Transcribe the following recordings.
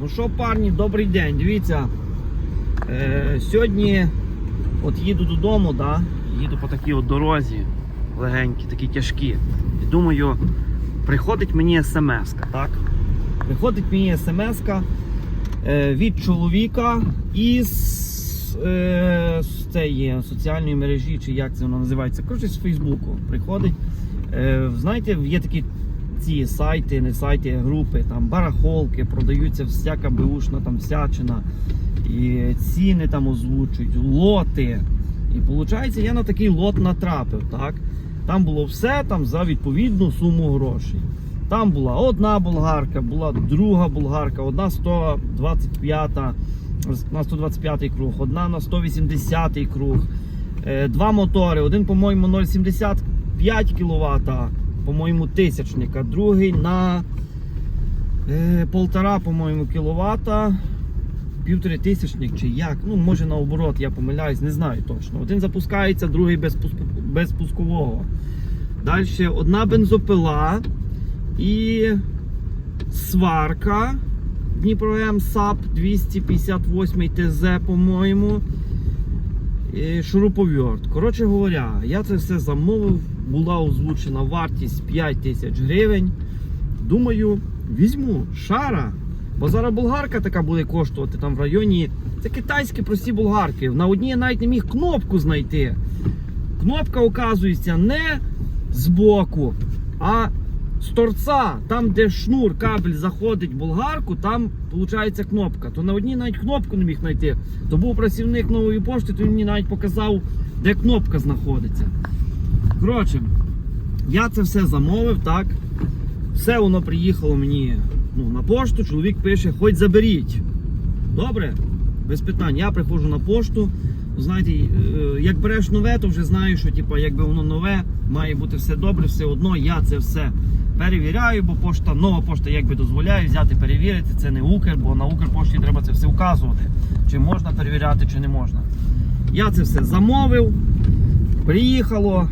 Ну що, парні, добрий день. Дивіться. Е, сьогодні от їду додому, да? їду по такій от дорозі, легенькі, такі тяжкі. І думаю, приходить мені смс, так? Приходить мені смс е, від чоловіка із е, з цієї соціальної мережі, чи як це воно називається. Коротше, з Фейсбуку приходить. Е, знаєте, є такі ці сайти, не сайти, групи, там барахолки, продаються всяка беушна там всячина. І ціни там озвучують, лоти. І виходить, я на такий лот натрапив. так? Там було все там за відповідну суму грошей. Там була одна болгарка, була друга болгарка, одна 125 на 125 круг, одна на 180 круг, е, два мотори, один, по-моєму, 0,75 кВт, по-моєму, тисячника, другий на е, полтора, по-моєму, кіловата, півтори тисячник чи як. Ну, може наоборот, я помиляюсь, не знаю точно. Один запускається, другий без, без пускового. Далі одна бензопила і сварка. Дніпро М САП 258 ТЗ, по-моєму. Шуруповерт. Коротше говоря, я це все замовив. Була озвучена вартість 5 тисяч гривень. Думаю, візьму шара. Бо зараз болгарка така буде коштувати там в районі. Це китайські прості болгарки. На одній я навіть не міг кнопку знайти. Кнопка, оказується, не збоку, а з торця, там, де шнур, кабель заходить в болгарку, там виходить кнопка. То на одній навіть кнопку не міг знайти. То був працівник нової пошти, то він мені навіть показав, де кнопка знаходиться. Коротше, я це все замовив, так. Все воно приїхало мені ну, на пошту. Чоловік пише, хоч заберіть. Добре? Без питань. Я приходжу на пошту. Знаєте, е, як береш нове, то вже знаю, що типу, якби воно нове, має бути все добре, все одно я це все перевіряю, бо пошта, нова пошта якби дозволяє взяти, перевірити. Це не Укр, бо на Укрпошті треба це все вказувати. Чи можна перевіряти, чи не можна. Я це все замовив, приїхало.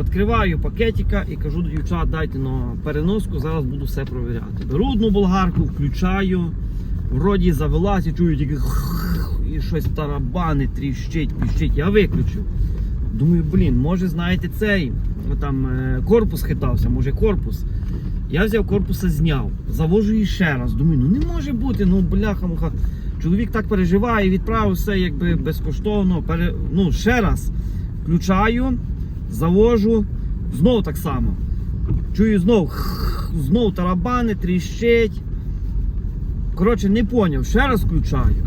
Відкриваю пакетика і кажу до дівчат, дайте на переноску, зараз буду все провіряти. Беру одну болгарку, включаю, вроді завелась і чую тільки і щось тарабани, тріщить, піщить. Я виключив. Думаю, блін, може, знаєте, цей там е, корпус хитався, може корпус. Я взяв корпуса, зняв, завожу її ще раз. Думаю, ну не може бути, ну бляха-муха. Чоловік так переживає, відправив все якби безкоштовно. Пере... Ну, ще раз включаю, завожу, знову так само. Чую знов, знов тарабани, тріщить. Коротше, не поняв, ще раз включаю.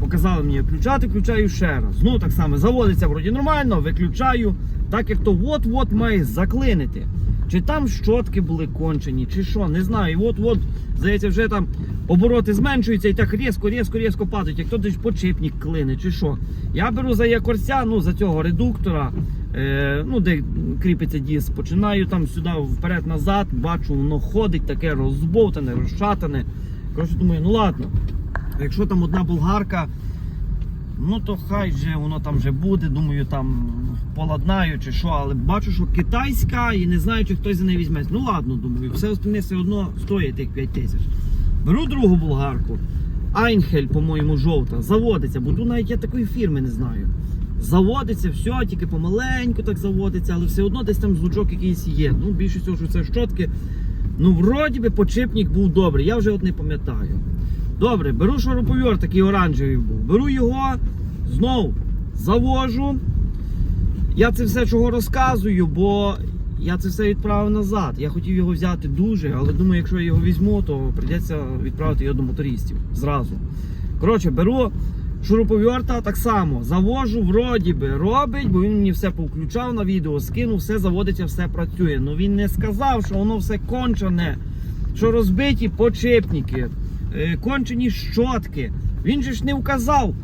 Показали мені включати, включаю ще раз. Знову так само заводиться вроді нормально, виключаю. Так як то от-от має заклинити. Чи там щотки були кончені, чи що, не знаю. І от-от, здається, вже там обороти зменшуються і так різко, різко, різко падають. Як то десь почепник клине, чи що. Я беру за якорця, ну за цього редуктора, ну де кріпиться диск, починаю там сюди вперед-назад, бачу, воно ходить таке розбовтане, розшатане. Коротше, думаю, ну ладно. Якщо там одна болгарка, ну то хай же воно там вже буде. Думаю, там поладнаю чи що, але бачу, що китайська і не знаю, чи хтось за неї візьме. Ну ладно, думаю, все остальне все одно стоїть тих 5 тисяч. Беру другу болгарку. Айнхель, по-моєму, жовта, заводиться, бо тут навіть я такої фірми не знаю. Заводиться, все, тільки помаленьку так заводиться, але все одно десь там звучок якийсь є. Ну, більше всього, що це щотки. Ну, вроді би, почепник був добрий, я вже от не пам'ятаю. Добре, беру шуруповерт, такий оранжевий був. Беру його, знов завожу. Я це все чого розказую, бо я це все відправив назад. Я хотів його взяти дуже, але думаю, якщо я його візьму, то прийдеться відправити його до мотористів зразу. Коротше, беру шуруповерта так само, завожу, вроді би робить, бо він мені все повключав на відео, скинув, все заводиться, все працює. Ну він не сказав, що воно все кончене, що розбиті почепники, е, кончені щотки. Він же ж не вказав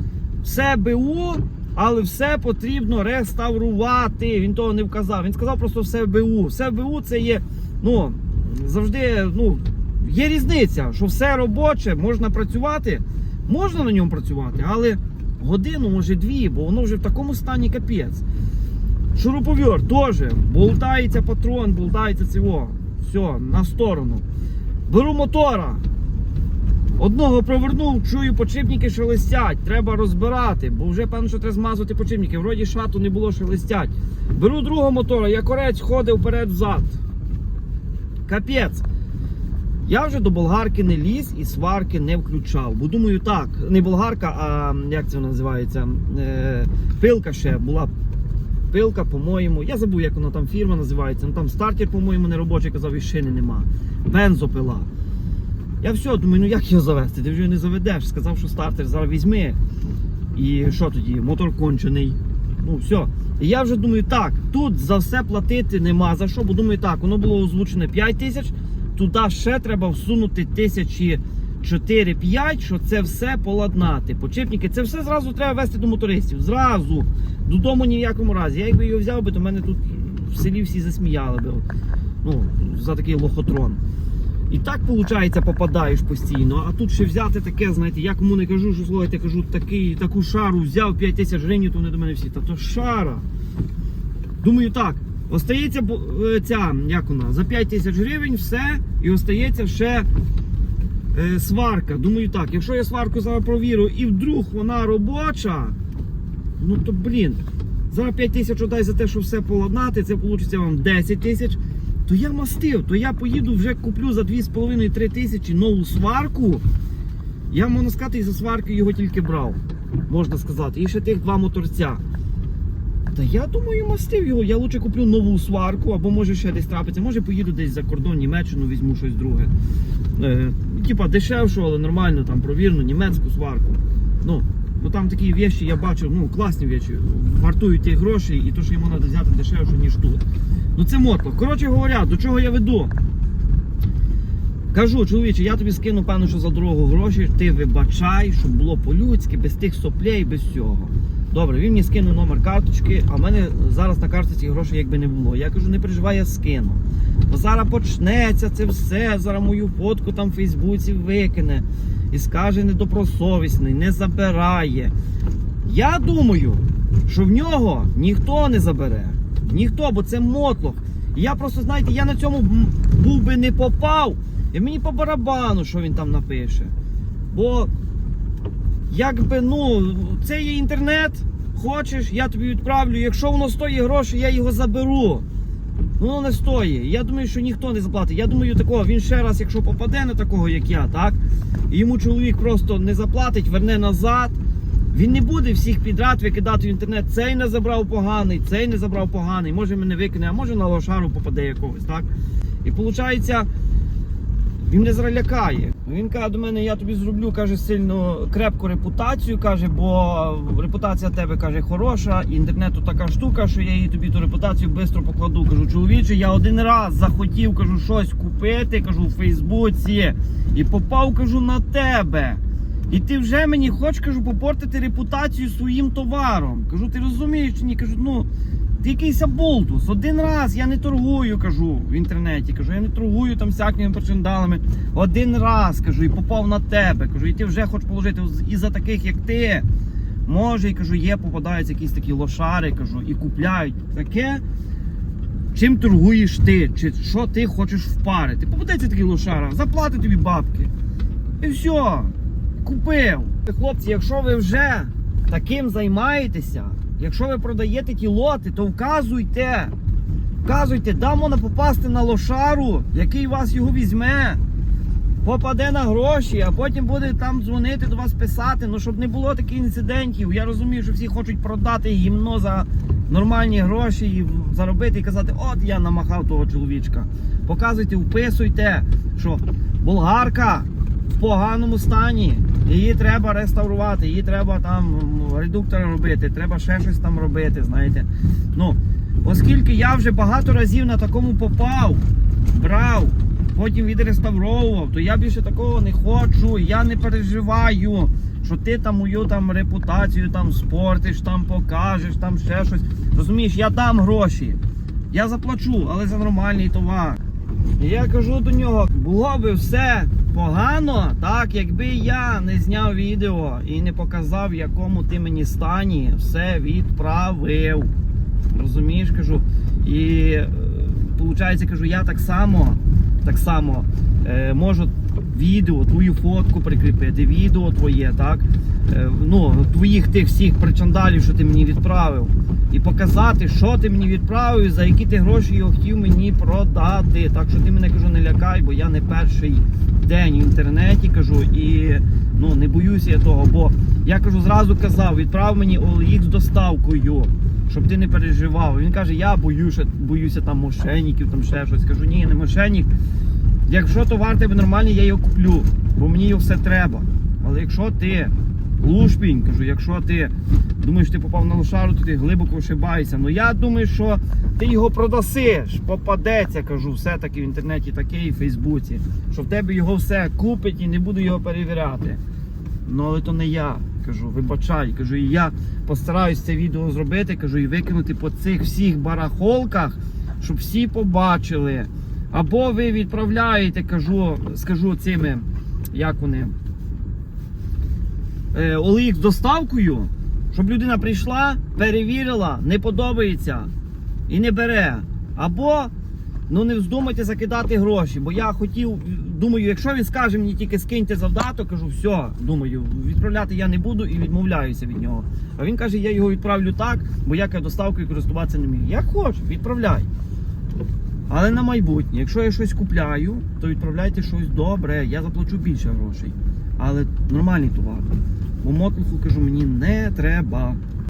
все БУ, але все потрібно реставрувати. Він того не вказав. Він сказав просто все БУ. Все БУ це є, ну, завжди, ну, є різниця, що все робоче, можна працювати, можна на ньому працювати, але годину, може дві, бо воно вже в такому стані капець. Шуруповерт теж, болтається патрон, болтається цього. Все, на сторону. Беру мотора. Одного провернув, чую, подшипники шелестять. Треба розбирати, бо вже певно, що треба змазати подшипники. Вроді шату не було шелестять. Беру другого мотора, я корець ходив вперед-взад. Капець. Я вже до болгарки не ліз і сварки не включав. Бо думаю, так, не болгарка, а як це називається? Е, пилка ще була. Пилка, по-моєму. Я забув, як вона там фірма називається. Ну там стартер, по-моєму, не робочий, казав, і шини нема. Бензопила. Я все, думаю, ну як його завести? Ти вже не заведеш. Сказав, що стартер зараз візьми. І що тоді? Мотор кончений. Ну, все. І я вже думаю, так, тут за все платити нема за що, бо думаю, так, воно було озвучене 5 тисяч, туди ще треба всунути тисячі 4-5, що це все поладнати. Почепники, це все зразу треба вести до мотористів. Зразу. Додому ні в якому разі. Я якби його взяв би, то мене тут в селі всі засміяли би. Ну, за такий лохотрон. І так, виходить, попадаєш постійно. А тут ще взяти таке, знаєте, я кому не кажу, що слухайте, кажу, такий, таку шару взяв 5 тисяч гривень, то вони до мене всі. Та то шара. Думаю, так, остається е, ця, як вона, за 5 тисяч гривень все, і остається ще е, сварка. Думаю, так, якщо я сварку зараз провірю і вдруг вона робоча, ну то блін, зараз 5 тисяч отдай за те, що все поладнати, це вийде вам 10 тисяч. То я мастив, то я поїду вже куплю за 2,5-3 тисячі нову сварку. Я можна сказати, і за сварки його тільки брав, можна сказати. І ще тих два моторця. Та я думаю, мастив його. Я лучше куплю нову сварку, або може ще десь трапиться. Може поїду десь за кордон, Німеччину, візьму щось друге. Е, типа дешевшу, але нормально, там провірну німецьку сварку. Ну, бо там такі вещі я бачив, ну класні вещі, вартують ті гроші, і то, що йому треба взяти дешевше, ніж тут. Ну це мотло. Коротше говоря, до чого я веду? Кажу, чоловіче, я тобі скину, певно, що за дорогу гроші, ти вибачай, щоб було по-людськи, без тих соплей, без всього. Добре, він мені скинув номер карточки, а в мене зараз на карточці грошей якби не було. Я кажу, не переживай, я скину. Бо зараз почнеться це все, зараз мою фотку там в Фейсбуці викине і скаже недобросовісний, не забирає. Я думаю, що в нього ніхто не забере. Ніхто, бо це мотлох. Я просто, знаєте, я на цьому був би не попав, і мені по барабану, що він там напише. Бо, якби, ну, це є інтернет, хочеш, я тобі відправлю. Якщо воно стоїть гроші, я його заберу. Воно не стоїть. Я думаю, що ніхто не заплатить. Я думаю, такого, він ще раз, якщо попаде на такого, як я, так? І йому чоловік просто не заплатить, верне назад. Він не буде всіх підряд викидати в інтернет. Цей не забрав поганий, цей не забрав поганий, може мене викине, а може на лошару попаде якогось, так? І виходить, він мене зараз лякає. Він каже до мене, я тобі зроблю, каже, сильно крепку репутацію, каже, бо репутація тебе каже хороша, інтернету така штука, що я її тобі ту репутацію швидко покладу. Кажу, чоловіче, я один раз захотів, кажу, щось купити, кажу, в Фейсбуці, і попав, кажу, на тебе. І ти вже мені хочеш, кажу, попортити репутацію своїм товаром. Кажу, ти розумієш чи ні? Кажу, ну якийсь аболтус. Один раз я не торгую, кажу в інтернеті. Кажу, я не торгую там всякими причиндалами. Один раз кажу, і попав на тебе. Кажу, і ти вже хочеш положити і за таких, як ти. Може, і кажу, є, попадаються якісь такі лошари, кажу, і купляють таке. Чим торгуєш ти? Чи що ти хочеш впарити? Попадається такий лошара, заплати тобі бабки. І все, купив. Хлопці, якщо ви вже таким займаєтеся, якщо ви продаєте ті лоти, то вказуйте. Вказуйте, да можна попасти на лошару, який вас його візьме. Попаде на гроші, а потім буде там дзвонити до вас писати. Ну щоб не було таких інцидентів. Я розумію, що всі хочуть продати гімно за нормальні гроші і заробити і казати, от я намахав того чоловічка. Показуйте, вписуйте, що болгарка в поганому стані. Її треба реставрувати, її треба там м, робити, треба ще щось там робити, знаєте. Ну, оскільки я вже багато разів на такому попав, брав, потім відреставровував, то я більше такого не хочу. Я не переживаю, що ти там мою там репутацію там спортиш, там покажеш, там ще щось. Розумієш, я дам гроші. Я заплачу, але за нормальний товар. Я кажу до нього, було би все погано, так, якби я не зняв відео і не показав, в якому ти мені стані все відправив. Розумієш, кажу. І виходить, кажу, я так само, так само е, можу відео, твою фотку прикріпити, відео твоє, так? Е, ну, твоїх тих всіх причандалів, що ти мені відправив. І показати, що ти мені відправив, за які ти гроші його хотів мені продати. Так що ти мене кажу, не лякай, бо я не перший день в інтернеті кажу і ну не боюся я того, бо я кажу, зразу казав, відправ мені OLX з доставкою, щоб ти не переживав. Він каже, я боюся, боюся там мошенників, там ще щось. Кажу, ні, не мошенник. Якщо товар тебе нормальний, я його куплю, бо мені його все треба. Але якщо ти лушпінь, кажу, якщо ти думаєш, ти попав на лошару, то ти глибоко ошибаєшся. Ну я думаю, що ти його продасиш, попадеться, кажу, все-таки в інтернеті таке і в Фейсбуці, що в тебе його все купить і не буду його перевіряти. Ну але то не я. Кажу, вибачай, кажу, і я постараюсь це відео зробити, кажу, і викинути по цих всіх барахолках, щоб всі побачили. Або ви відправляєте, кажу, скажу цими, як вони, OLX доставкою, щоб людина прийшла, перевірила, не подобається і не бере. Або ну не вздумайте закидати гроші. Бо я хотів, думаю, якщо він скаже мені тільки скиньте завдаток, кажу, все, думаю, відправляти я не буду і відмовляюся від нього. А він каже, я його відправлю так, бо я доставкою користуватися не вмію. Як хочеш, відправляй. Але на майбутнє, якщо я щось купляю, то відправляйте щось добре, я заплачу більше грошей. Але нормальний товар. Бо мотлуху кажу, мені не треба.